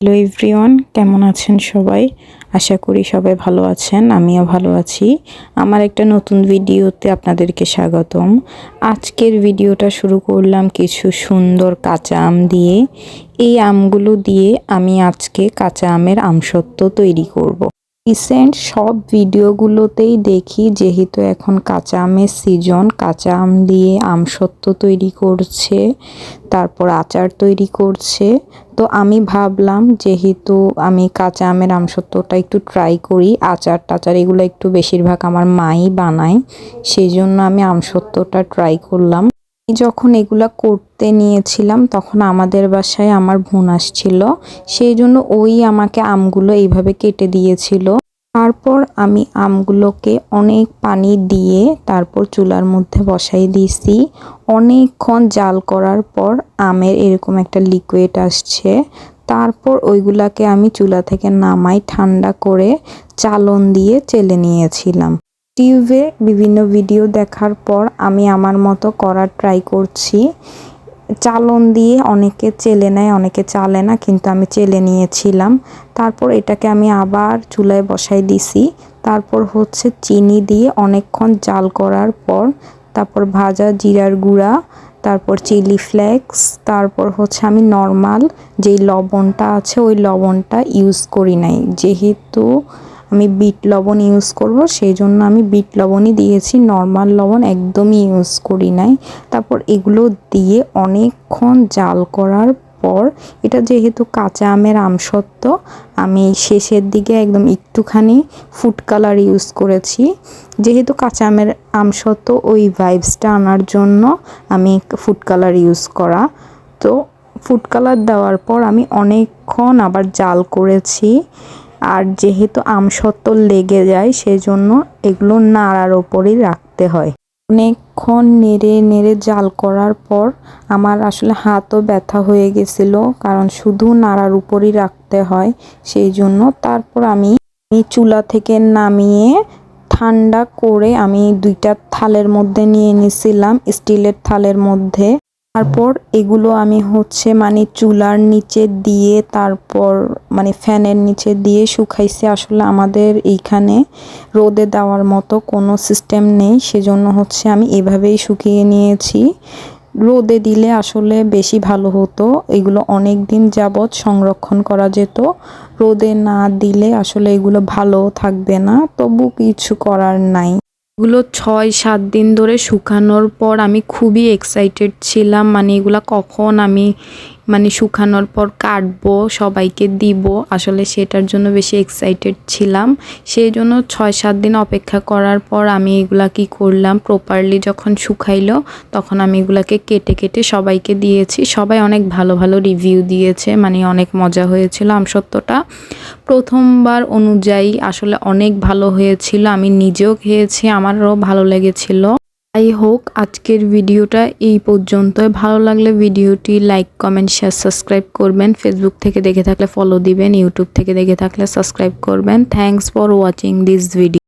Hello everyone, কেমন আছেন সবাই? আশা করি সবাই ভালো আছেন, আমিও ভালো আছি। আমার একটা নতুন ভিডিওতে আপনাদেরকে স্বাগতম। আজকের ভিডিওটা শুরু করলাম কিছু সুন্দর কাঁচা আম দিয়ে। এই আমগুলো দিয়ে আমি আজকে কাঁচা আমের আমসত্ত্ব তৈরি করব। রিসেন্ট সব ভিডিওগুলোতেই দেখি যেহেতু এখন কাঁচা আমের সিজন কাঁচা আম দিয়ে আমসত্ত্ব তৈরি করছে, তারপর আচার তৈরি করছে। তো আমি ভাবলাম যেহেতু আমি কাঁচা আমের আমসত্ত্বটা একটু ট্রাই করি, আচার টাচার এগুলো একটু বেশিরভাগ আমার মাই বানায়, সেই জন্য আমি আমসত্ত্বটা ট্রাই করলাম। যখন এগুলা করতে নিয়েছিলাম, তখন আমাদের বাসায় আমার বোন আসছিল। সেই জন্য ওই আমাকে আমগুলো এইভাবে কেটে দিয়েছিল। তারপর আমি আমগুলোকে অনেক পানি দিয়ে তারপর চুলার মধ্যে বসাই দিয়েছি। অনেকক্ষণ জাল করার পর আমের এরকম একটা লিকুইড আসছে। তারপর ওইগুলাকে আমি চুলা থেকে নামাই, ঠান্ডা করে চালন দিয়ে চেলে নিয়েছিলাম। ইউটিউবে বিভিন্ন ভিডিও দেখার পর আমি আমার মতো করার ট্রাই করছি। চালন দিয়ে অনেকে চেলে নেয়, অনেকে চালে না, কিন্তু আমি চেলে নিয়েছিলাম। তারপর এটাকে আমি আবার চুলায় বসাই দিছি। তারপর হচ্ছে চিনি দিয়ে অনেকক্ষণ জাল করার পর তারপর ভাজা জিরার গুঁড়া, তারপর চিলি ফ্লেক্স, তারপর হচ্ছে আমি নর্মাল যেই লবণটা আছে ওই লবণটা ইউজ করি নাই। যেহেতু আমি বিট লবণ ইউজ করব সেই জন্য আমি বিট লবণই দিয়েছি। নর্মাল লবণ একদমই ইউজ করি নাই। তারপর এগুলো দিয়ে অনেকক্ষণ জাল করার পর, এটা যেহেতু কাঁচা আমের আমসত্ত্ব, আমি শেষের দিকে একদম একটুখানি ফুড কালার ইউজ করেছি। যেহেতু কাঁচা আমের আমসত্ত্ব, ওই ভাইবসটা আনার জন্য আমি ফুড কালার ইউজ করা। তো ফুড কালার দেওয়ার পর আমি অনেকক্ষণ আবার জাল করেছি। আর যেহেতু আমসত্ত্ব লেগে যায়, সেজন্য এগুলো নাড়ার ওপরই রাখতে হয়। অনেকক্ষণ নেড়ে নেড়ে জাল করার পর আমার আসলে হাতও ব্যথা হয়ে গেছিল, কারণ শুধু নাড়ার উপরই রাখতে হয় সেই জন্য তারপর আমি চুলা থেকে নামিয়ে ঠান্ডা করে আমি দুইটা থালের মধ্যে নিয়ে নিছিলাম, স্টিলের থালের মধ্যে। তারপর এগুলো আমি হচ্ছে মানে চুলার নিচে দিয়ে তারপর মানে ফ্যানের নিচে দিয়ে শুকাইছি। আসলে আমাদের এইখানে রোদে দেওয়ার মতো কোনো সিস্টেম নেই, সেজন্য হচ্ছে আমি এভাবেই শুকিয়ে নিয়েছি। রোদে দিলে আসলে বেশি ভালো হতো। এগুলো অনেক দিন যাবৎ সংরক্ষণ করা যেত। রোদে না দিলে আসলে এগুলো ভালো থাকবে না, তবু কিছু করার নাই। এগুলো ছয়, সাত দিন ধরে শুকানোর পর আমি খুবই এক্সাইটেড ছিলাম। মানে এগুলা কখন আমি মানে শুকানোর পর কাটবো, সবাইকে দিব। আসলে সেটার জন্য বেশি এক্সাইটেড ছিলাম। সেই জন্য ছয় সাত দিন অপেক্ষা করার পর আমি এগুলা কি করলাম প্রপারলি যখন শুকাইলো, তখন আমি এগুলাকে কেটে কেটে সবাইকে দিয়েছি। সবাই অনেক ভালো ভালো রিভিউ দিয়েছে মানে অনেক মজা হয়েছিল আমসত্ত্বটা। প্রথমবার অনুযায়ী আসলে অনেক ভালো হয়েছিল, আমি নিজেও খেয়েছি, আমারও ভালো লেগেছিল। যাই হোক আজকের ভিডিওটা এই পর্যন্তই। ভালো লাগলে ভিডিওটি লাইক, কমেন্ট, শেয়ার, সাবস্ক্রাইব করবেন। ফেসবুক থেকে দেখে থাকলে ফলো দিবেন ইউটিউব থেকে দেখে থাকলে সাবস্ক্রাইব করবেন। Thanks for watching this video